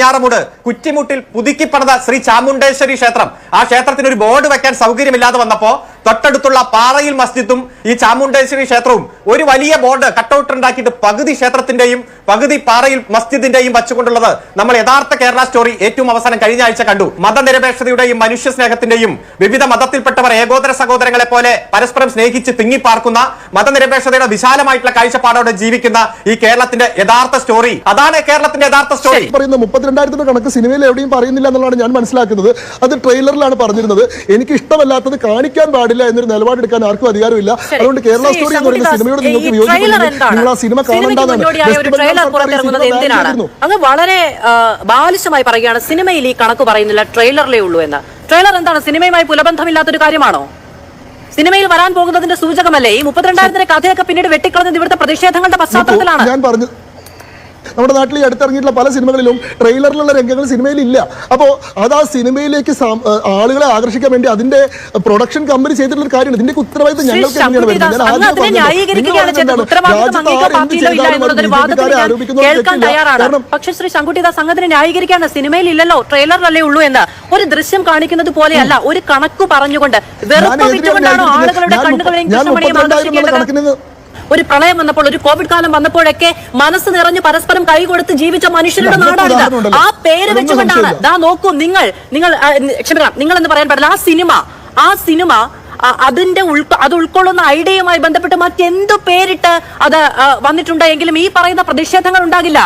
വെഞ്ഞാറമൂട് കുറ്റിമുട്ടിൽ പുതുക്കിപ്പണത ശ്രീ ചാമുണ്ടേശ്വരി ക്ഷേത്രം. ആ ക്ഷേത്രത്തിന് ഒരു ബോർഡ് വെക്കാൻ സൗകര്യമില്ലാതെ വന്നപ്പോ തൊട്ടടുത്തുള്ള പാറയിൽ മസ്ജിദും ഈ ചാമുണ്ടേശ്വരി ക്ഷേത്രവും ഒരു വലിയ ബോർഡ് കട്ടൗട്ട് ഉണ്ടാക്കിയിട്ട് പകുതി ക്ഷേത്രത്തിന്റെയും പകുതി പാറയിൽ മസ്ജിദിന്റെയും വച്ചുകൊണ്ടുള്ളത് നമ്മൾ യഥാർത്ഥ കേരള സ്റ്റോറി ഏറ്റവും അവസാനം കഴിഞ്ഞ ആഴ്ച കണ്ടു. മതനിരപേക്ഷതയുടെയും മനുഷ്യ സ്നേഹത്തിന്റെയും വിവിധ മതത്തിൽപ്പെട്ടവർ ഏകോദര സഹോദരങ്ങളെ പോലെ പരസ്പരം സ്നേഹിച്ച് തിങ്ങിപ്പാർക്കുന്ന മതനിരപേക്ഷതയുടെ വിശാലമായിട്ടുള്ള കാഴ്ചപ്പാടോടെ ജീവിക്കുന്ന ഈ കേരളത്തിന്റെ യഥാർത്ഥ സ്റ്റോറി. അതാണ് കേരളത്തിന്റെ യഥാർത്ഥ സ്റ്റോറി. പറയുന്ന മുപ്പത്തിരണ്ടായിരത്തിന്റെ കണക്ക് സിനിമയിൽ എവിടെയും പറയുന്നില്ല എന്നുള്ളതാണ് ഞാൻ മനസ്സിലാക്കുന്നത്. അത് ട്രെയിലറിലാണ് പറഞ്ഞിരുന്നത്. എനിക്ക് ഇഷ്ടമല്ലാത്തത് കാണിക്കാൻ പാടില്ല. എന്നൊരു നിലപാടെടുക്കാൻ ആർക്കും അധികാരമില്ല. അതുകൊണ്ട് കേരള സ്റ്റോറി എന്ന് പറയുന്ന സിനിമയോട് നിങ്ങൾക്ക്? നിങ്ങൾ ആ സിനിമ കാണണ്ടെന്നാണ്. അങ്ങ് വളരെ ബാലിശമായി പറയുകയാണ് സിനിമയിൽ ഈ കണക്ക് പറയുന്നില്ല ട്രെയിലറിലേ ഉള്ളൂ എന്ന്. ട്രെയിലർ എന്താണ്? സിനിമയുമായി പുലബന്ധമില്ലാത്തൊരു കാര്യമാണോ? സിനിമയിൽ വരാൻ പോകുന്നതിന്റെ സൂചകമല്ലേ? ഈ മുപ്പത്തിരണ്ടായിരത്തിന്റെ കഥയൊക്കെ പിന്നീട് വെട്ടിക്കളഞ്ഞത് ഇവിടുത്തെ പ്രതിഷേധങ്ങളുടെ പശ്ചാത്തലത്തിലാണ്. ഞാൻ പറഞ്ഞു നമ്മുടെ നാട്ടിൽ ഈ അടുത്തിറങ്ങിയിട്ടുള്ള പല സിനിമകളിലും ട്രെയിലറിലുള്ള രംഗങ്ങൾ സിനിമയിൽ ഇല്ല അപ്പോൾ അത് ആ സിനിമയിലേക്ക് ആളുകളെ ആകർഷിക്കാൻ വേണ്ടി അതിന്റെ പ്രൊഡക്ഷൻ കമ്പനി ചെയ്തിട്ടുള്ള ഒരു കാര്യമാണ് ഇതിന്റെ ഉത്തരവാദിത്തം ശ്രീ ഞങ്ങൾക്ക് പക്ഷേ ശ്രീ ശങ്കുട്ടിദാസ് സംഘത്തിന് ന്യായീകരിക്കാണ് സിനിമയിൽ ഇല്ലല്ലോ ട്രെയിലറിലല്ലേ ഉള്ളൂ എന്ന്. ഒരു ദൃശ്യം കാണിക്കുന്നത് പോലെയല്ല ഒരു കണക്ക് പറഞ്ഞുകൊണ്ട് വെറുപ്പ് എതിരെയാണ് വിറ്റുകൊണ്ടാണോ ഞാൻ ആളുകളുടെ കണ്ണുകളെയും കൃഷ്ണമണിയും ആകർഷിക്കേണ്ടത്? ഒരു പ്രളയം വന്നപ്പോൾ ഒരു കോവിഡ് കാലം വന്നപ്പോഴൊക്കെ മനസ്സ് നിറഞ്ഞ് പരസ്പരം കൈ കൊടുത്ത് ജീവിച്ച മനുഷ്യരുടെ നാടാണിത്. ആ പേര് വെച്ചുകൊണ്ടാണ്. ദാ നോക്കൂ നിങ്ങൾ നിങ്ങൾ ക്ഷമിക്കണം. നിങ്ങൾ എന്ന് പറയാൻ പാടില്ല ആ സിനിമ ആ സിനിമ അതിന്റെ ഉൾക്കൊ അത് ഉൾക്കൊള്ളുന്ന ഐഡിയയുമായി ബന്ധപ്പെട്ട് മറ്റെന്തു പേരിട്ട് അത് വന്നിട്ടുണ്ട് വന്നിട്ടുണ്ടെങ്കിലും ഈ പറയുന്ന പ്രതിഷേധങ്ങൾ ഉണ്ടാകില്ല.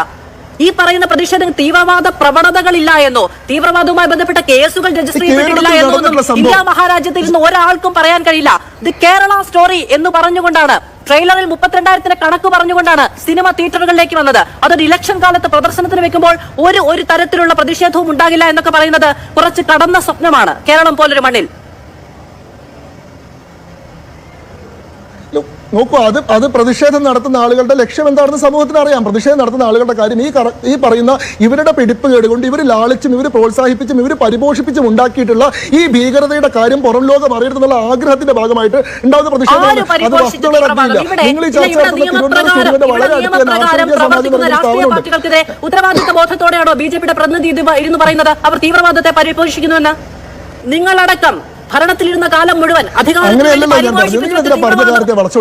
ഈ പറയുന്ന പ്രതിഷേധങ്ങൾ തീവ്രവാദ പ്രവണതകളില്ല എന്നോ തീവ്രവാദവുമായി ബന്ധപ്പെട്ട കേസുകൾ രജിസ്റ്റർ ചെയ്തിട്ടില്ല എന്നോ ഇന്ത്യ മഹാരാജ്യത്തിൽ നിന്ന് ഒരാൾക്കും പറയാൻ കഴിയില്ല. ഇത് കേരള സ്റ്റോറി എന്ന് പറഞ്ഞുകൊണ്ടാണ്. ട്രെയിലറിൽ മുപ്പത്തിരണ്ടായിരത്തിന്റെ കണക്ക് പറഞ്ഞുകൊണ്ടാണ് സിനിമ തിയേറ്ററുകളിലേക്ക് വന്നത്. അതൊരു ഇലക്ഷൻ കാലത്ത് പ്രദർശനത്തിന് വെക്കുമ്പോൾ ഒരു ഒരു തരത്തിലുള്ള പ്രതിഷേധവും ഉണ്ടാകില്ല എന്നൊക്കെ പറയുന്നത് കുറച്ച് കടന്ന സ്വപ്നമാണ്. കേരളം പോലൊരു മണ്ണിൽ. നോക്കൂ അത് അത് പ്രതിഷേധം നടത്തുന്ന ആളുകളുടെ ലക്ഷ്യം എന്താണെന്ന് സമൂഹത്തിന് അറിയാം. പ്രതിഷേധം നടത്തുന്ന ആളുകളുടെ കാര്യം ഈ ഈ പറയുന്ന ഇവരുടെ പിടിപ്പ് കേടുകൊണ്ട് ഇവർ ലാളിച്ചും ഇവർ പ്രോത്സാഹിപ്പിച്ചും ഇവർ പരിപോഷിപ്പിച്ചും ഉണ്ടാക്കിയിട്ടുള്ള ഈ ഭീകരതയുടെ കാര്യം പുറം ലോകം അറിയരുതെന്നുള്ള ആഗ്രഹത്തിന്റെ ഭാഗമായിട്ട് ഉണ്ടാകുന്ന പ്രതിഷേധമാണ്. ആര് അത് ഇവിടെ നിങ്ങൾ ഈ ചർച്ച നടത്തുന്ന വളരെ അടുത്ത് ഉത്തരവാദിത്ത ബോധത്തോടെയാണോ ബി ജെ പിയുടെ പ്രതിനിധി ഇരുന്ന് പറയുന്നത് അവർ തീവ്രവാദത്തെ പരിപോഷിക്കുന്നുവെന്ന് നിങ്ങളടക്കം ഭരണത്തിലിരുന്ന കാലം മുഴുവൻ?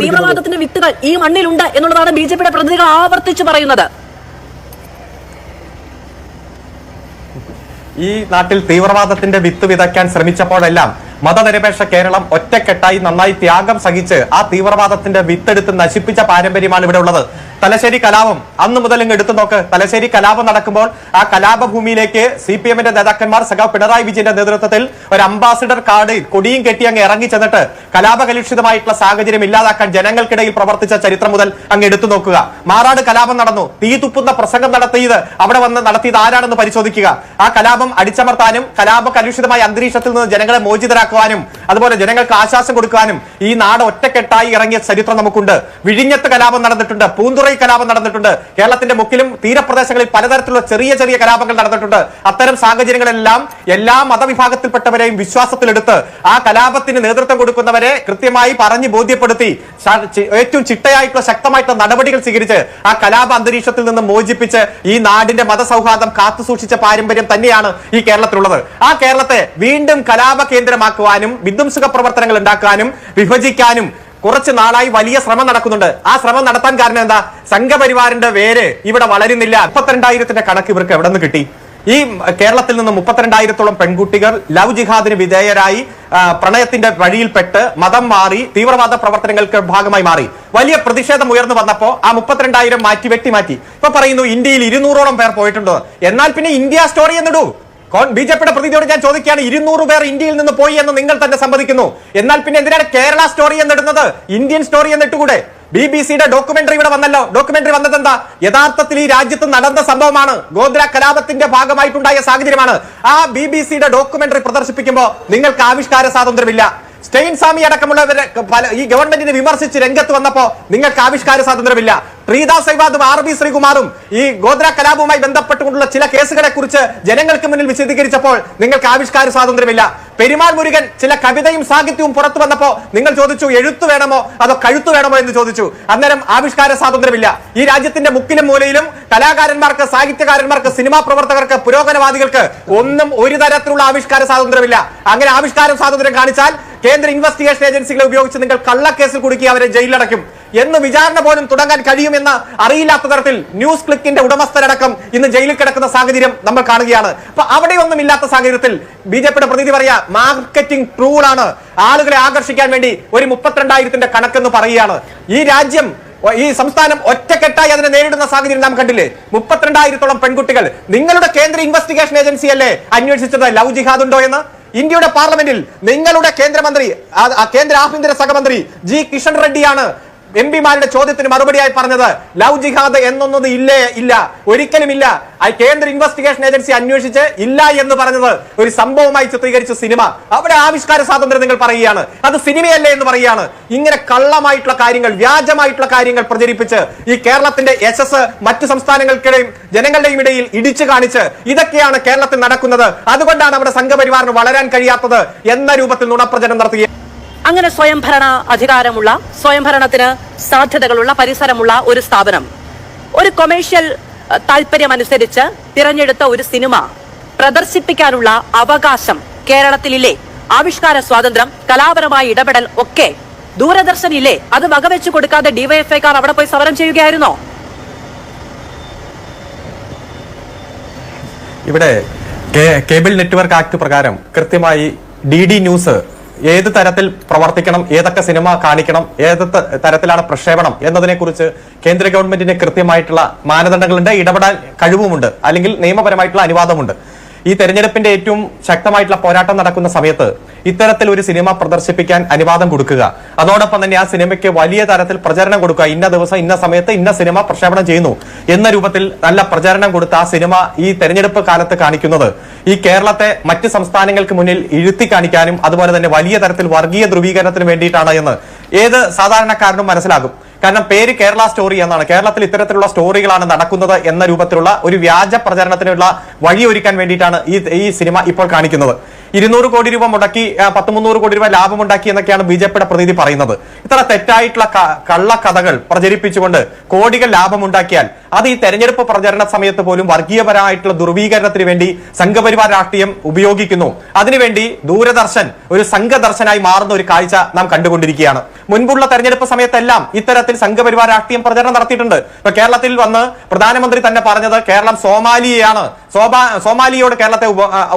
തീവ്രവാദത്തിന്റെ വിത്തുകൾ ഈ മണ്ണിലുണ്ട് എന്നുള്ളതാണ് ബി ജെ പിയുടെ പ്രതിനിധികൾ ആവർത്തിച്ചു പറയുന്നത്. ഈ നാട്ടിൽ തീവ്രവാദത്തിന്റെ വിത്ത് വിതയ്ക്കാൻ ശ്രമിച്ചപ്പോഴെല്ലാം മതനിരപേക്ഷ കേരളം ഒറ്റക്കെട്ടായി നന്നായി ത്യാഗം സഹിച്ച് ആ തീവ്രവാദത്തിന്റെ വിത്തെടുത്ത് നശിപ്പിച്ച പാരമ്പര്യമാണ് ഇവിടെ ഉള്ളത്. തലശ്ശേരി കലാപം. അന്ന് മുതൽ ഇങ്ങ് എടുത്തു നോക്ക്. തലശ്ശേരി കലാപം നടക്കുമ്പോൾ ആ കലാപഭൂമിയിലേക്ക് സി പി എമ്മിന്റെ നേതാക്കന്മാർ സഖാവ് പിണറായി വിജയന്റെ നേതൃത്വത്തിൽ ഒരു അംബാസിഡർ കാർഡ് കൊടിയും കെട്ടി അങ്ങ് ഇറങ്ങി ചെന്നിട്ട് കലാപകലുഷിതമായിട്ടുള്ള സാഹചര്യം ഇല്ലാതാക്കാൻ ജനങ്ങൾക്കിടയിൽ പ്രവർത്തിച്ച ചരിത്രം മുതൽ അങ്ങ് എടുത്തു നോക്കുക. മാറാട് കലാപം നടന്നു. തീ തുപ്പുന്ന പ്രസംഗം നടത്തിയത് അവിടെ വന്ന് നടത്തിയത് ആരാണെന്ന് പരിശോധിക്കുക. ആ കലാപം അടിച്ചമർത്താനും കലാപ കലുഷിതമായ അന്തരീക്ഷത്തിൽ നിന്ന് ജനങ്ങളെ മോചിതരാക്കുവാനും അതുപോലെ ജനങ്ങൾക്ക് ആശ്വാസം കൊടുക്കാനും ഈ നാട് ഒറ്റക്കെട്ടായി ഇറങ്ങിയ ചരിത്രം നമുക്കുണ്ട്. വിഴിഞ്ഞത്ത് കലാപം നടന്നിട്ടുണ്ട്. പൂന്തുറൈ കലാപം നടന്നിട്ടുണ്ട്. കേരളത്തിന്റെ മുക്കിലും തീരപ്രദേശങ്ങളിൽ പലതരത്തിലുള്ള ചെറിയ ചെറിയ കലാപങ്ങൾ നടന്നിട്ടുണ്ട്. അത്തരം സാഹചര്യങ്ങളെല്ലാം എല്ലാ മതവിഭാഗത്തിൽപ്പെട്ടവരെയും വിശ്വാസത്തിലെടുത്ത് ആ കലാപത്തിന് നേതൃത്വം കൊടുക്കുന്നവരെ കൃത്യമായി പറഞ്ഞു ബോധ്യപ്പെടുത്തി ഏറ്റവും ചിട്ടയായിട്ടുള്ള ശക്തമായിട്ടുള്ള നടപടികൾ സ്വീകരിച്ച് ആ കലാപ അന്തരീക്ഷത്തിൽ നിന്ന് മോചിപ്പിച്ച് ഈ നാടിന്റെ മതസൗഹാർദ്ദം കാത്തു സൂക്ഷിച്ച പാരമ്പര്യം തന്നെയാണ് ഈ കേരളത്തിലുള്ളത്. ആ കേരളത്തെ വീണ്ടും കലാപ കേന്ദ്രമാക്കുവാനും വിധ്വംസക പ്രവർത്തനങ്ങൾ ഉണ്ടാക്കാനും വിഭജിക്കാനും കുറച്ച് നാളായി വലിയ ശ്രമം നടക്കുന്നുണ്ട്. ആ ശ്രമം നടത്താൻ കാരണം എന്താ? സംഘപരിവാറിന്റെ വേര് ഇവിടെ വളരുന്നില്ല. മുപ്പത്തിരണ്ടായിരത്തിന്റെ കണക്ക് ഇവർക്ക് എവിടെ നിന്ന് കിട്ടി? ഈ കേരളത്തിൽ നിന്ന് മുപ്പത്തിരണ്ടായിരത്തോളം പെൺകുട്ടികൾ ലവ് ജിഹാദിന് വിധേയരായി പ്രണയത്തിന്റെ വഴിയിൽപ്പെട്ട് മതം മാറി തീവ്രവാദ പ്രവർത്തനങ്ങൾക്ക് ഭാഗമായി മാറി. വലിയ പ്രതിഷേധം ഉയർന്നു വന്നപ്പോ ആ മുപ്പത്തിരണ്ടായിരം മാറ്റി വെട്ടി മാറ്റി. ഇപ്പൊ പറയുന്നു ഇന്ത്യയിൽ ഇരുന്നൂറോളം പേർ പോയിട്ടുണ്ടോ. എന്നാൽ പിന്നെ ഇന്ത്യ സ്റ്റോറി എന്നിടൂ ബി ജെ പിയുടെ പ്രതിനിധിയോട് ഞാൻ ചോദിക്കുകയാണ് ഇരുന്നൂറ് പേർ ഇന്ത്യയിൽ നിന്ന് പോയി എന്ന് നിങ്ങൾ തന്നെ സമ്മതിക്കുന്നു. എന്നാൽ പിന്നെ എന്തിനാണ് കേരള സ്റ്റോറി എന്നിടുന്നത്? ഇന്ത്യൻ സ്റ്റോറി എന്നിട്ടുകൂടെ? ബി ബി സിയുടെ ഡോക്യുമെന്ററി ഇവിടെ വന്നല്ലോ. ഡോക്യുമെന്ററി വന്നത് എന്താ? യഥാർത്ഥത്തിൽ ഈ രാജ്യത്ത് നടന്ന സംഭവമാണ്. ഗോദ്ര കലാപത്തിന്റെ ഭാഗമായിട്ടുണ്ടായ സാഹചര്യമാണ്. ആ ബി ബി സിയുടെ ഡോക്യുമെന്ററി പ്രദർശിപ്പിക്കുമ്പോൾ നിങ്ങൾക്ക് ആവിഷ്കാര സ്വാതന്ത്ര്യമില്ല. സ്റ്റെയിൻ സ്വാമി അടക്കമുള്ളവരെ പല ഈ ഗവൺമെന്റിനെ വിമർശിച്ച് രംഗത്ത് വന്നപ്പോ നിങ്ങൾക്ക് ആവിഷ്കാര സ്വാതന്ത്ര്യമില്ല. പ്രീത സൈവാദും ആർ ബി ശ്രീകുമാറും ഈ ഗോദ്ര കലാപവുമായി ബന്ധപ്പെട്ടുകൊണ്ടുള്ള ചില കേസുകളെ കുറിച്ച് ജനങ്ങൾക്ക് മുന്നിൽ വിശദീകരിച്ചപ്പോൾ നിങ്ങൾക്ക് ആവിഷ്കാര സ്വാതന്ത്ര്യമില്ല. പെരുമാൾ മുരുകൻ ചില കവിതയും സാഹിത്യവും പുറത്തു വന്നപ്പോ നിങ്ങൾ ചോദിച്ചു എഴുത്തു വേണമോ? അതോ കഴുത്തു വേണമോ? എന്ന് ചോദിച്ചു. അന്നേരം ആവിഷ്കാര സ്വാതന്ത്ര്യമില്ല. ഈ രാജ്യത്തിന്റെ മുക്കിലും മൂലയിലും കലാകാരന്മാർക്ക് സാഹിത്യകാരന്മാർക്ക് സിനിമാ പ്രവർത്തകർക്ക് പുരോഗമനവാദികൾക്ക് ഒന്നും ഒരു തരത്തിലുള്ള ആവിഷ്കാര സ്വാതന്ത്ര്യമില്ല. അങ്ങനെ ആവിഷ്കാര സ്വാതന്ത്ര്യം കാണിച്ചാൽ കേന്ദ്ര ഇൻവെസ്റ്റിഗേഷൻ ഏജൻസികളെ ഉപയോഗിച്ച് നിങ്ങൾ കള്ളക്കേസിൽ കുടുക്കി അവരെ ജയിലടയ്ക്കും എന്ന് വിചാരണ പോലും തുടങ്ങാൻ കഴിയുമെന്ന് അറിയില്ലാത്ത തരത്തിൽ ന്യൂസ് ക്ലിക്കിന്റെ ഉടമസ്ഥരടക്കം ഇന്ന് ജയിലിൽ കിടക്കുന്ന സാഹചര്യം നമ്മൾ കാണുകയാണ്. അപ്പൊ അവിടെയൊന്നും ഇല്ലാത്ത സാഹചര്യത്തിൽ ബി ജെ പിയുടെ പ്രതിനിധി പറയാ മാർക്കറ്റിംഗ് ടൂളാണ് ആളുകളെ ആകർഷിക്കാൻ വേണ്ടി ഒരു മുപ്പത്തിരണ്ടായിരത്തിന്റെ കണക്കെന്ന് പറയുകയാണ്. ഈ രാജ്യം ഈ സംസ്ഥാനം ഒറ്റക്കെട്ടായി അതിനെ നേരിടുന്ന സാഹചര്യം നാം കണ്ടില്ലേ? മുപ്പത്തിരണ്ടായിരത്തോളം പെൺകുട്ടികൾ. നിങ്ങളുടെ കേന്ദ്ര ഇൻവെസ്റ്റിഗേഷൻ ഏജൻസിയല്ലേ അന്വേഷിച്ചത്? ലവ് ജിഹാദ് ഉണ്ടോ എന്ന്? ഇന്ത്യയുടെ പാർലമെന്റിൽ നിങ്ങളുടെ കേന്ദ്രമന്ത്രി കേന്ദ്ര ആഭ്യന്തര സഹമന്ത്രി ജി. കിഷൻ റെഡ്ഡിയാണ് എം പിമാരുടെ ചോദ്യത്തിന് മറുപടിയായി പറഞ്ഞത് ലവ് ജിഹാദ് എന്നൊന്നത് ഇല്ലേ? ഇല്ല. ഒരിക്കലും ഇല്ല. കേന്ദ്ര ഇൻവെസ്റ്റിഗേഷൻ ഏജൻസി അന്വേഷിച്ച് ഇല്ല എന്ന് പറഞ്ഞത് ഒരു സംഭവമായി ചിത്രീകരിച്ച സിനിമ. അവിടെ ആവിഷ്കാര സ്വാതന്ത്ര്യം നിങ്ങൾ പറയുകയാണ്. അത് സിനിമയല്ലേ എന്ന് പറയുകയാണ്. ഇങ്ങനെ കള്ളമായിട്ടുള്ള കാര്യങ്ങൾ വ്യാജമായിട്ടുള്ള കാര്യങ്ങൾ പ്രചരിപ്പിച്ച് ഈ കേരളത്തിന്റെ യശസ് മറ്റു സംസ്ഥാനങ്ങൾക്കിടയും ജനങ്ങളുടെയും ഇടയിൽ ഇടിച്ചു കാണിച്ച് ഇതൊക്കെയാണ് കേരളത്തിൽ നടക്കുന്നത്. അതുകൊണ്ടാണ് അവിടെ സംഘപരിവാറിന് വളരാൻ കഴിയാത്തത് എന്ന രൂപത്തിൽ നുണപ്രചരണം നടത്തുക അങ്ങനെ സ്വയംഭരണ അധികാരമുള്ള സ്വയംഭരണത്തിന് സാധ്യതകളുള്ള പരിസരമുള്ള ഒരു സ്ഥാപനം. ഒരു കൊമേഴ്ഷ്യൽ താല്പര്യമനുസരിച്ച് തിരഞ്ഞെടുത്ത ഒരു സിനിമ പ്രദർശിപ്പിക്കാനുള്ള അവകാശം കേരളത്തിലില്ലേ? ആവിഷ്കാര സ്വാതന്ത്ര്യം കലാപരമായ ഇടപെടൽ ഒക്കെ ദൂരദർശൻ ഇല്ലേ അത് വകവെച്ചു കൊടുക്കാതെ ഡിവൈഎഫ്ഐക്കാർ അവിടെ പോയി സമരം ചെയ്യുകയായിരുന്നോ? ഇവിടെ കേബിൾ നെറ്റ്വർക്ക് ആക്ട് പ്രകാരം കൃത്യമായി ഡി ഡി ന്യൂസ് ഏത് തരത്തിൽ പ്രവർത്തിക്കണം ഏതൊക്കെ സിനിമ കാണിക്കണം ഏത് തരത്തിലാണ് പ്രക്ഷേപണം എന്നതിനെ കുറിച്ച് കേന്ദ്ര ഗവൺമെന്റിന് കൃത്യമായിട്ടുള്ള മാനദണ്ഡങ്ങളുണ്ട് ഇടപെടാൻ കഴിവുമുണ്ട് അല്ലെങ്കിൽ നിയമപരമായിട്ടുള്ള അനുവാദമുണ്ട്. ഈ തെരഞ്ഞെടുപ്പിന്റെ ഏറ്റവും ശക്തമായിട്ടുള്ള പോരാട്ടം നടക്കുന്ന സമയത്ത് ഇത്തരത്തിൽ ഒരു സിനിമ പ്രദർശിപ്പിക്കാൻ അനുവാദം കൊടുക്കുക. അതോടൊപ്പം തന്നെ ആ സിനിമയ്ക്ക് വലിയ തരത്തിൽ പ്രചരണം കൊടുക്കുക. ഇന്ന ദിവസം ഇന്ന സമയത്ത് ഇന്ന സിനിമ പ്രക്ഷേപണം ചെയ്യുന്നു എന്ന രൂപത്തിൽ നല്ല പ്രചരണം കൊടുത്ത് ആ സിനിമ ഈ തെരഞ്ഞെടുപ്പ് കാലത്ത് കാണിക്കുന്നത്. ഈ കേരളത്തെ മറ്റ് സംസ്ഥാനങ്ങൾക്ക് മുന്നിൽ ഇഴുത്തി കാണിക്കാനും അതുപോലെ തന്നെ വലിയ തരത്തിൽ വർഗീയ ധ്രുവീകരണത്തിന് വേണ്ടിയിട്ടാണ് എന്ന് ഏത് സാധാരണക്കാരനും മനസ്സിലാകും. കാരണം പേര് കേരള സ്റ്റോറി എന്നാണ്. കേരളത്തിൽ ഇത്തരത്തിലുള്ള സ്റ്റോറികളാണ് നടക്കുന്നത് എന്ന രൂപത്തിലുള്ള ഒരു വ്യാജ പ്രചരണത്തിനുള്ള വഴിയൊരുക്കാൻ വേണ്ടിയിട്ടാണ് ഈ ഈ സിനിമ ഇപ്പോൾ കാണിക്കുന്നത്. ഇരുന്നൂറ് കോടി രൂപ മുടക്കി പത്ത് മുന്നൂറ് കോടി രൂപ ലാഭമുണ്ടാക്കി എന്നൊക്കെയാണ് ബി ജെ പിയുടെ പ്രതിനിധി പറയുന്നത്. ഇത്ര തെറ്റായിട്ടുള്ള കള്ള കള്ളക്കഥകൾ പ്രചരിപ്പിച്ചുകൊണ്ട് കോടികൾ ലാഭമുണ്ടാക്കിയാൽ അത് ഈ തെരഞ്ഞെടുപ്പ് പ്രചരണ സമയത്ത് പോലും വർഗീയപരമായിട്ടുള്ള ദുർവീകരണത്തിന് വേണ്ടി സംഘപരിവാർ രാഷ്ട്രീയം ഉപയോഗിക്കുന്നു. അതിനുവേണ്ടി ദൂരദർശൻ ഒരു സംഘദർശനായി മാറുന്ന ഒരു കാഴ്ച നാം കണ്ടുകൊണ്ടിരിക്കുകയാണ്. മുൻപുള്ള തെരഞ്ഞെടുപ്പ് സമയത്തെല്ലാം ഇത്തരത്തിൽ സംഘപരിവാർ രാഷ്ട്രീയം പ്രചരണം നടത്തിയിട്ടുണ്ട്. ഇപ്പൊ കേരളത്തിൽ വന്ന് പ്രധാനമന്ത്രി തന്നെ പറഞ്ഞത് കേരളം സോമാലിയയാണ്. സോമാ സോമാലിയോട് കേരളത്തെ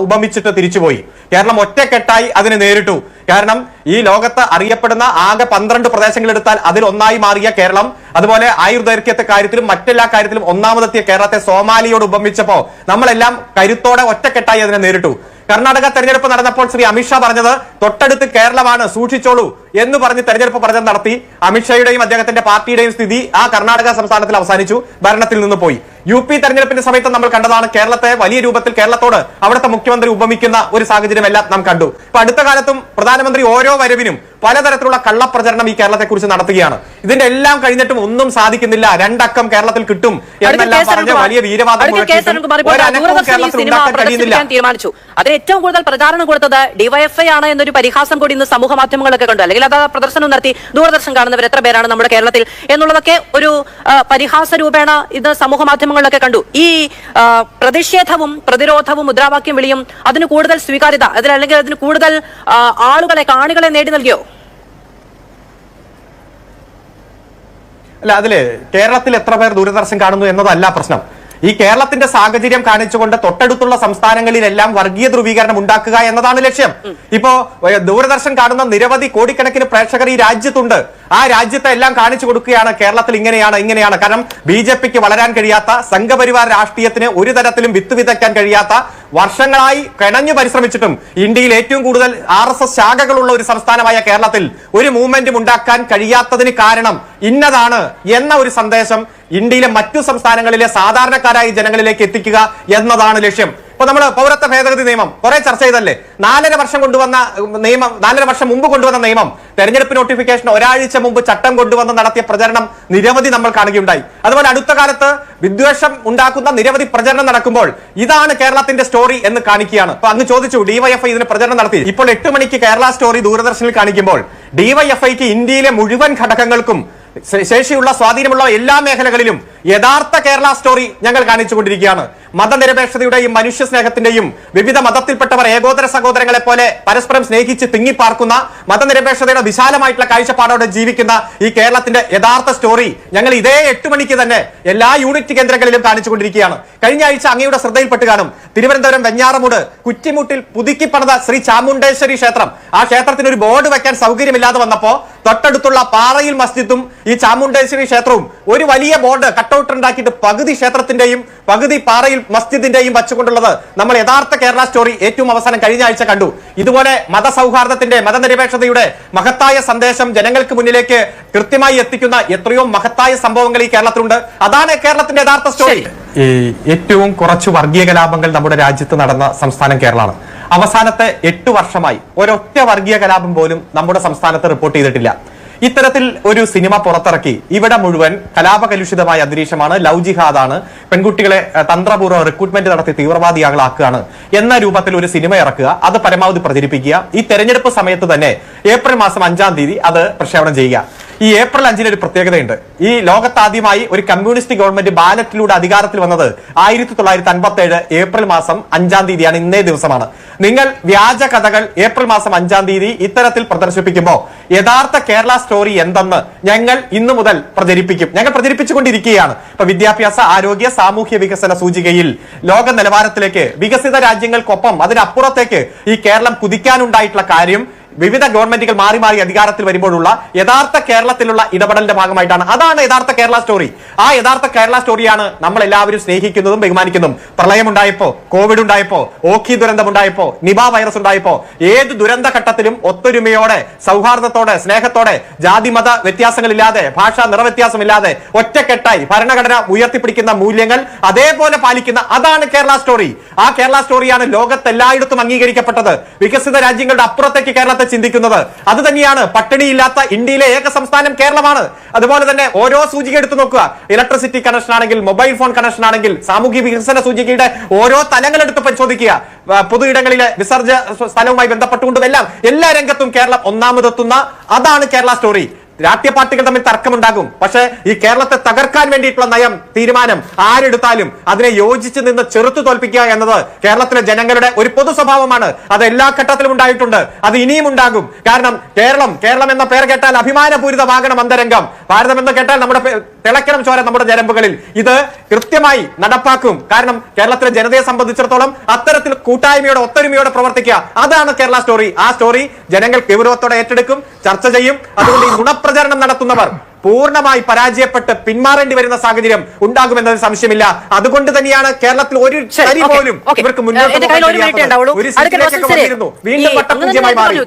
ഉപമിച്ചിട്ട് തിരിച്ചുപോയി. കേരളം ഒറ്റക്കെട്ടായി അതിനെ നേരിട്ടു. കാരണം ഈ ലോകത്ത് അറിയപ്പെടുന്ന ആകെ പന്ത്രണ്ട് പ്രദേശങ്ങൾ എടുത്താൽ അതിൽ ഒന്നായി മാറിയ കേരളം അതുപോലെ ആയുർദൈർഘ്യത്തെ കാര്യത്തിലും മറ്റെല്ലാ കാര്യത്തിലും ഒന്നാമതെത്തിയ കേരളത്തെ സോമാലിയോട് ഉപമിച്ചപ്പോ നമ്മളെല്ലാം കരുത്തോടെ ഒറ്റക്കെട്ടായി അതിനെ നേരിട്ടു. കർണാടക തെരഞ്ഞെടുപ്പ് നടന്നപ്പോൾ ശ്രീ അമിത്ഷാ പറഞ്ഞത് തൊട്ടടുത്ത് കേരളമാണ് സൂക്ഷിച്ചോളൂ എന്ന് പറഞ്ഞ് തെരഞ്ഞെടുപ്പ് പ്രചരണം നടത്തി. അമിത്ഷായുടെയും അദ്ദേഹത്തിന്റെ പാർട്ടിയുടെയും സ്ഥിതി ആ കർണാടക സംസ്ഥാനത്തിൽ അവസാനിച്ചു ഭരണത്തിൽ നിന്ന് പോയി. യു പി തെരഞ്ഞെടുപ്പിന്റെ സമയത്ത് നമ്മൾ കണ്ടതാണ് കേരളത്തെ വലിയ രൂപത്തിൽ കേരളത്തോട് അവിടുത്തെ മുഖ്യമന്ത്രി ഉപമിക്കുന്ന ഒരു സാഹചര്യമെല്ലാം നാം കണ്ടു. ഇപ്പൊ അടുത്ത കാലത്തും പ്രധാനമന്ത്രി ഓരോ വരവിനും പലതരത്തിലുള്ള കള്ളപ്രചരണം ഈ കേരളത്തെ കുറിച്ച് നടത്തുകയാണ്. ഇതിന്റെ എല്ലാം കഴിഞ്ഞിട്ടും ഒന്നും സാധിക്കുന്നില്ല. രണ്ടക്കം കേരളത്തിൽ കിട്ടും എന്നെല്ലാം പറഞ്ഞ വലിയ വീരവാദം തീരുമാനിച്ചു. അതിന് ഏറ്റവും കൂടുതൽ പ്രചാരണം കൊടുത്തത് ഡിവൈഎഫ്ഐ ആണ് എന്നൊരു പരിഹാസം കൂടി ഇന്ന് സമൂഹ മാധ്യമങ്ങളൊക്കെ കണ്ടു. അല്ലെങ്കിൽ അത് പ്രദർശനം നടത്തി ദൂരദർശൻ കാണുന്നവർ എത്ര പേരാണ് നമ്മുടെ കേരളത്തിൽ എന്നുള്ളതൊക്കെ ഒരു പരിഹാസ രൂപേണ ഇത് സമൂഹ മാധ്യമങ്ങളിലൊക്കെ കണ്ടു. ഈ പ്രതിഷേധവും പ്രതിരോധവും മുദ്രാവാക്യം വിളിയും അതിന് കൂടുതൽ സ്വീകാര്യത അതിൽ അല്ലെങ്കിൽ അതിന് കൂടുതൽ ആളുകളെ കാണികളെ നേടി നൽകിയോ? അല്ല അതിൽ കേരളത്തിൽ എത്ര പേർ ദൂരദർശൻ കാണുന്നു എന്നതല്ല പ്രശ്നം. ഈ കേരളത്തിന്റെ സാഹചര്യം കാണിച്ചുകൊണ്ട് തൊട്ടടുത്തുള്ള സംസ്ഥാനങ്ങളിലെല്ലാം വർഗീയ ധ്രുവീകരണം ഉണ്ടാക്കുക എന്നതാണ് ലക്ഷ്യം. ഇപ്പോ ദൂരദർശൻ കാണുന്ന നിരവധി കോടിക്കണക്കിന് പ്രേക്ഷകർ ഈ രാജ്യത്തുണ്ട്. ആ രാജ്യത്തെ എല്ലാം കാണിച്ചു കൊടുക്കുകയാണ്. കേരളത്തിൽ ഇങ്ങനെയാണ് ഇങ്ങനെയാണ്. കാരണം ബി ജെ പിക്ക് വളരാൻ കഴിയാത്ത സംഘപരിവാർ രാഷ്ട്രീയത്തിന് ഒരു തരത്തിലും വിത്ത് വിതയ്ക്കാൻ കഴിയാത്ത വർഷങ്ങളായി കിണഞ്ഞു പരിശ്രമിച്ചിട്ടും ഇന്ത്യയിൽ ഏറ്റവും കൂടുതൽ ആർ എസ് എസ് ശാഖകളുള്ള ഒരു സംസ്ഥാനമായ കേരളത്തിൽ ഒരു മൂവ്മെന്റും ഉണ്ടാക്കാൻ കഴിയാത്തതിന് കാരണം ഇന്നതാണ് എന്ന ഒരു സന്ദേശം ഇന്ത്യയിലെ മറ്റു സംസ്ഥാനങ്ങളിലെ സാധാരണക്കാരായ ജനങ്ങളിലേക്ക് എത്തിക്കുക എന്നതാണ് ലക്ഷ്യം. ഇപ്പൊ നമ്മൾ പൗരത്വ ഭേദഗതി നിയമം കുറെ ചർച്ച ചെയ്തല്ലേ? നാലര വർഷം കൊണ്ടുവന്ന നിയമം നാലര വർഷം മുമ്പ് കൊണ്ടുവന്ന നിയമം തെരഞ്ഞെടുപ്പ് നോട്ടിഫിക്കേഷൻ ഒരാഴ്ച മുമ്പ് ചട്ടം കൊണ്ടുവന്ന് നടത്തിയ പ്രചരണം നിരവധി നമ്മൾ കാണുകയുണ്ടായി. അതുപോലെ അടുത്ത കാലത്ത് വിദ്വേഷം ഉണ്ടാക്കുന്ന നിരവധി പ്രചരണം നടക്കുമ്പോൾ ഇതാണ് കേരളത്തിന്റെ സ്റ്റോറി എന്ന് കാണിക്കുകയാണ്. അപ്പൊ അങ്ങ് ചോദിച്ചു ഡിവൈഎഫ്ഐ ഇതിന് പ്രചരണം നടത്തി. ഇപ്പോൾ എട്ട് മണിക്ക് കേരള സ്റ്റോറി ദൂരദർശനിൽ കാണിക്കുമ്പോൾ ഡിവൈഎഫ്ഐക്ക് ഇന്ത്യയിലെ മുഴുവൻ ഘടകങ്ങൾക്കും ശേഷിയുള്ള സ്വാധീനമുള്ള എല്ലാ മേഖലകളിലും യഥാർത്ഥ കേരള സ്റ്റോറി ഞങ്ങൾ കാണിച്ചുകൊണ്ടിരിക്കുകയാണ്. മതനിരപേക്ഷതയുടെയും മനുഷ്യ സ്നേഹത്തിന്റെയും വിവിധ മതത്തിൽപ്പെട്ടവർ ഏകോദര സഹോദരങ്ങളെ പോലെ പരസ്പരം സ്നേഹിച്ച് തിങ്ങിപ്പാർക്കുന്ന മതനിരപേക്ഷതയുടെ വിശാലമായിട്ടുള്ള കാഴ്ചപ്പാടോടെ ജീവിക്കുന്ന ഈ കേരളത്തിന്റെ യഥാർത്ഥ സ്റ്റോറി ഞങ്ങൾ ഇതേ എട്ട് മണിക്ക് തന്നെ എല്ലാ യൂണിറ്റ് കേന്ദ്രങ്ങളിലും കാണിച്ചുകൊണ്ടിരിക്കുകയാണ്. കഴിഞ്ഞ ആഴ്ച അങ്ങയുടെ ശ്രദ്ധയിൽപ്പെട്ട് കാണും. തിരുവനന്തപുരം വെഞ്ഞാറമൂട് കുറ്റിമുട്ടിൽ പുതുക്കി പണിത ശ്രീ ചാമുണ്ടേശ്വരി ക്ഷേത്രം. ആ ക്ഷേത്രത്തിന് ഒരു ബോർഡ് വെക്കാൻ സൗകര്യമില്ലാതെ വന്നപ്പോ തൊട്ടടുത്തുള്ള പാറയിൽ മസ്ജിദും ഈ ചാമുണ്ടേശ്വരി ക്ഷേത്രവും ഒരു വലിയ ബോർഡ് കട്ടൗട്ട് ഉണ്ടാക്കിയിട്ട് പകുതി ക്ഷേത്രത്തിന്റെയും പകുതി പാറയിൽ മസ്ജിദിന്റെയും വച്ചുകൊണ്ടുള്ളത് നമ്മൾ യഥാർത്ഥ കേരള സ്റ്റോറി ഏറ്റവും അവസാനം കഴിഞ്ഞ ആഴ്ച കണ്ടു. ഇതുപോലെ മതസൗഹാർദ്ദത്തിന്റെ മതനിരപേക്ഷതയുടെ മഹത്തായ സന്ദേശം ജനങ്ങൾക്ക് മുന്നിലേക്ക് കൃത്യമായി എത്തിക്കുന്ന എത്രയോ മഹത്തായ സംഭവങ്ങൾ ഈ കേരളത്തിലുണ്ട്. അതാണ് കേരളത്തിന്റെ യഥാർത്ഥ സ്റ്റോറി. ഈ ഏറ്റവും കുറച്ച് വർഗീയ കലാപങ്ങൾ നമ്മുടെ രാജ്യത്ത് നടന്ന സംസ്ഥാനം കേരളമാണ്. അവസാനത്തെ എട്ട് വർഷമായി ഒരൊറ്റ വർഗീയ കലാപം പോലും നമ്മുടെ സംസ്ഥാനത്ത് റിപ്പോർട്ട് ചെയ്തിട്ടില്ല. ഇത്തരത്തിൽ ഒരു സിനിമ പുറത്തിറക്കി. ഇവിടെ മുഴുവൻ കലാപകലുഷിതമായ അന്തരീക്ഷമാണ്. ലവ് ജിഹാദാണ്. പെൺകുട്ടികളെ തന്ത്രപൂർവം റിക്രൂട്ട്മെന്റ് നടത്തി തീവ്രവാദിയാകളാക്കുകയാണ് എന്ന രൂപത്തിൽ ഒരു സിനിമ ഇറക്കുക. അത് പരമാവധി പ്രചരിപ്പിക്കുക. ഈ തെരഞ്ഞെടുപ്പ് സമയത്ത് തന്നെ ഏപ്രിൽ മാസം അഞ്ചാം തീയതി അത് പ്രക്ഷേപണം ചെയ്യുക. ഈ ഏപ്രിൽ അഞ്ചിന് ഒരു പ്രത്യേകതയുണ്ട്. ഈ ലോകത്താദ്യമായി ഒരു കമ്മ്യൂണിസ്റ്റ് ഗവൺമെന്റ് ബാലറ്റിലൂടെ അധികാരത്തിൽ വന്നത് ആയിരത്തി തൊള്ളായിരത്തി അൻപത്തി ഏഴ് ഏപ്രിൽ മാസം അഞ്ചാം തീയതിയാണ് ഇന്നേ ദിവസമാണ്. നിങ്ങൾ വ്യാജ കഥകൾ ഏപ്രിൽ മാസം അഞ്ചാം തീയതി ഇത്തരത്തിൽ പ്രദർശിപ്പിക്കുമ്പോൾ യഥാർത്ഥ കേരള സ്റ്റോറി എന്തെന്ന് ഞങ്ങൾ ഇന്നു മുതൽ പ്രചരിപ്പിക്കും. ഞങ്ങൾ പ്രചരിപ്പിച്ചുകൊണ്ടിരിക്കുകയാണ്. ഇപ്പൊ വിദ്യാഭ്യാസ ആരോഗ്യ സാമൂഹ്യ വികസന സൂചികയിൽ ലോക നിലവാരത്തിലേക്ക് വികസിത രാജ്യങ്ങൾക്കൊപ്പം അതിനപ്പുറത്തേക്ക് ഈ കേരളം കുതിക്കാനുണ്ടായിട്ടുള്ള കാര്യം വിവിധ ഗവൺമെന്റുകൾ മാറി മാറി അധികാരത്തിൽ വരുമ്പോഴുള്ള യഥാർത്ഥ കേരളത്തിലുള്ള ഇടപെടലിന്റെ ഭാഗമായിട്ടാണ്. അതാണ് യഥാർത്ഥ കേരള സ്റ്റോറി ആ യഥാർത്ഥ കേരള സ്റ്റോറിയാണ് നമ്മൾ എല്ലാവരും സ്നേഹിക്കുന്നതും ബഹുമാനിക്കുന്നതും. പ്രളയം ഉണ്ടായപ്പോ കോവിഡ് ഉണ്ടായപ്പോ ഓഖി ദുരന്തം ഉണ്ടായപ്പോ നിബ വൈറസ് ഉണ്ടായപ്പോ ഏത് ദുരന്ത ഘട്ടത്തിലും ഒത്തൊരുമയോടെ സൗഹാർദ്ദത്തോടെ സ്നേഹത്തോടെ ജാതി മത വ്യത്യാസങ്ങളില്ലാതെ ഭാഷാ നിറവ്യത്യാസമില്ലാതെ ഒറ്റക്കെട്ടായി ഭരണഘടന ഉയർത്തിപ്പിടിക്കുന്ന മൂല്യങ്ങൾ അതേപോലെ പാലിക്കുന്ന അതാണ് കേരള സ്റ്റോറി ആ കേരള സ്റ്റോറിയാണ് ലോകത്തെല്ലായിടത്തും അംഗീകരിക്കപ്പെട്ടത്. വികസിത രാജ്യങ്ങളുടെ അപ്പുറത്തേക്ക് കേരളത്തെ ചിന്തിക്കുന്നത്. അത് തന്നെയാണ് പട്ടിണിയില്ലാത്ത ഇന്ത്യയിലെ ഏക സംസ്ഥാനം കേരളമാണ്. അതുപോലെ തന്നെ ഓരോ സൂചിക എടുത്തു നോക്കുക. ഇലക്ട്രിസിറ്റി കണക്ഷൻ ആണെങ്കിൽ മൊബൈൽ ഫോൺ കണക്ഷൻ ആണെങ്കിൽ സാമൂഹ്യ വികസന സൂചികയുടെ ഓരോ തലങ്ങൾ എടുത്ത് പരിശോധിക്കുക. പൊതു ഇടങ്ങളിലെ വിസർജ സ്ഥലവുമായി ബന്ധപ്പെട്ടുകൊണ്ടും എല്ലാം എല്ലാ രംഗത്തും കേരളം ഒന്നാമതെത്തുന്ന അതാണ് കേരള സ്റ്റോറി രാഷ്ട്രീയ പാർട്ടികൾ തമ്മിൽ തർക്കമുണ്ടാകും. പക്ഷേ ഈ കേരളത്തെ തകർക്കാൻ വേണ്ടിയിട്ടുള്ള നയം തീരുമാനം ആരെടുത്താലും അതിനെ യോജിച്ച് നിന്ന് ചെറുത്തു തോൽപ്പിക്കുക എന്നത് കേരളത്തിലെ ജനങ്ങളുടെ ഒരു പൊതു സ്വഭാവമാണ്. അത് എല്ലാ ഘട്ടത്തിലും ഉണ്ടായിട്ടുണ്ട്. അത് ഇനിയും ഉണ്ടാകും. കാരണം കേരളം കേരളം എന്ന പേര് കേട്ടാൽ അഭിമാനപൂരിതമാകണം അന്തരംഗം. ഭാരതം എന്ന് കേട്ടാൽ നമ്മുടെ തിളക്കണം ചോര നമ്മുടെ ജനമ്പുകളിൽ ഇത് കൃത്യമായി നടപ്പാക്കും. കാരണം കേരളത്തിലെ ജനതയെ സംബന്ധിച്ചിടത്തോളം അത്തരത്തിൽ കൂട്ടായ്മയോടെ ഒത്തൊരുമയോടെ പ്രവർത്തിക്കുക. അതാണ് കേരള സ്റ്റോറി. ആ സ്റ്റോറി ജനങ്ങൾ ഗൗരവത്തോടെ ഏറ്റെടുക്കും. ചർച്ച ചെയ്യും. അതുകൊണ്ട് ഈ ഗുണപ്രചരണം നടത്തുന്നവർ പൂർണമായി പരാജയപ്പെട്ട് പിന്മാറേണ്ടി വരുന്ന സാഹചര്യം ഉണ്ടാകുമെന്നതിന് സംശയമില്ല. അതുകൊണ്ട് തന്നെയാണ് കേരളത്തിൽ ഒരു ശരി, പോലും ഇവർക്ക് മുന്നോട്ട് വീണ്ടും വട്ടപൂജ്യമായി മാറി.